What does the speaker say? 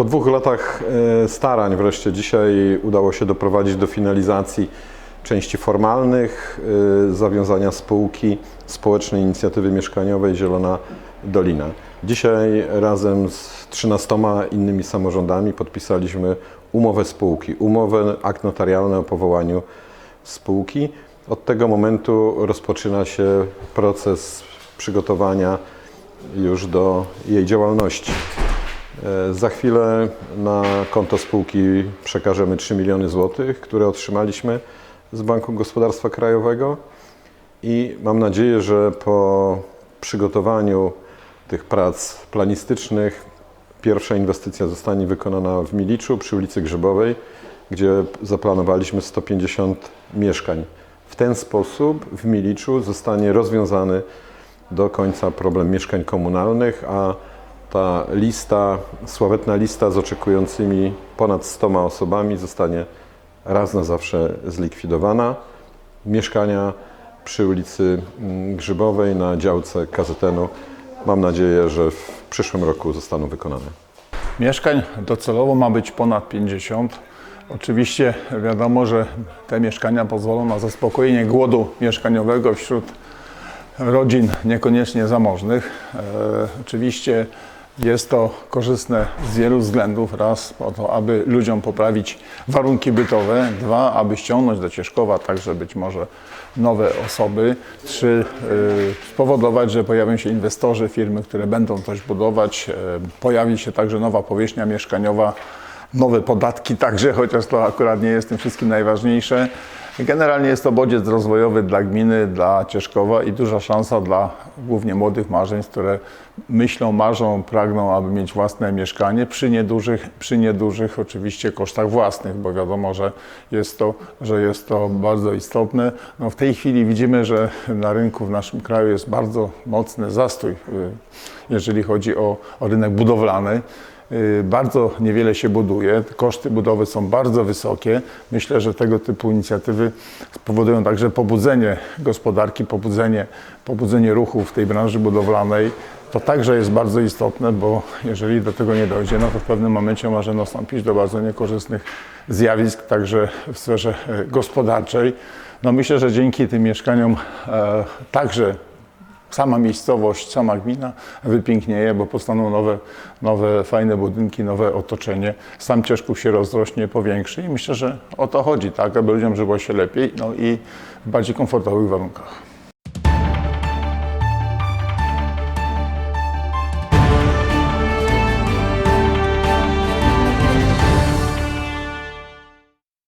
Po dwóch latach e, starań wreszcie dzisiaj udało się doprowadzić do finalizacji części formalnych, e, zawiązania spółki Społecznej Inicjatywy Mieszkaniowej Zielona Dolina. Dzisiaj razem z 13 innymi samorządami podpisaliśmy umowę spółki, umowę, akt notarialny o powołaniu spółki. Od tego momentu rozpoczyna się proces przygotowania już do jej działalności. E, Za chwilę na konto spółki przekażemy 3 miliony złotych, które otrzymaliśmy z Banku Gospodarstwa Krajowego i mam nadzieję, że po przygotowaniu tych prac planistycznych pierwsza inwestycja zostanie wykonana w Miliczu przy ulicy Grzybowej, gdzie zaplanowaliśmy 150 mieszkań. W ten sposób w Miliczu zostanie rozwiązany do końca problem mieszkań komunalnych, a ta lista, sławetna lista z oczekującymi ponad 100 osobami zostanie raz na zawsze zlikwidowana. Mieszkania przy ulicy mm, Grzybowej na działce KZN-u mam nadzieję, że w przyszłym roku zostaną wykonane. Mieszkań docelowo ma być ponad 50. Oczywiście wiadomo, że te mieszkania pozwolą na zaspokojenie głodu mieszkaniowego wśród rodzin niekoniecznie zamożnych. E, oczywiście jest to korzystne z wielu względów. Raz po to, aby ludziom poprawić warunki bytowe. Dwa, aby ściągnąć do Cieszkowa także być może nowe osoby. Trzy, y, spowodować, że pojawią się inwestorzy, firmy, które będą coś budować. E, Pojawi się także nowa powierzchnia mieszkaniowa, nowe podatki także, chociaż to akurat nie jest tym wszystkim najważniejsze. Generalnie jest to bodziec rozwojowy dla gminy, dla Cieszkowa i duża szansa dla głównie młodych małżeństw, które myślą, marzą, pragną, aby mieć własne mieszkanie przy niedużych, przy niedużych oczywiście kosztach własnych, bo wiadomo, że jest to, że jest to bardzo istotne. No w tej chwili widzimy, że na rynku w naszym kraju jest bardzo mocny zastój, y, jeżeli chodzi o, o rynek budowlany. Y, Bardzo niewiele się buduje, koszty budowy są bardzo wysokie. Myślę, że tego typu inicjatywy spowodują także pobudzenie gospodarki, pobudzenie, pobudzenie ruchu w tej branży budowlanej. To także jest bardzo istotne, bo jeżeli do tego nie dojdzie, no to w pewnym momencie może nastąpić do bardzo niekorzystnych zjawisk, także w sferze e, gospodarczej. No myślę, że dzięki tym mieszkaniom e, także sama miejscowość, sama gmina wypięknieje, bo powstaną nowe, nowe fajne budynki, nowe otoczenie. Sam Cieszków się rozrośnie, powiększy i myślę, że o to chodzi, tak, aby ludziom żyło się lepiej no i w bardziej komfortowych warunkach.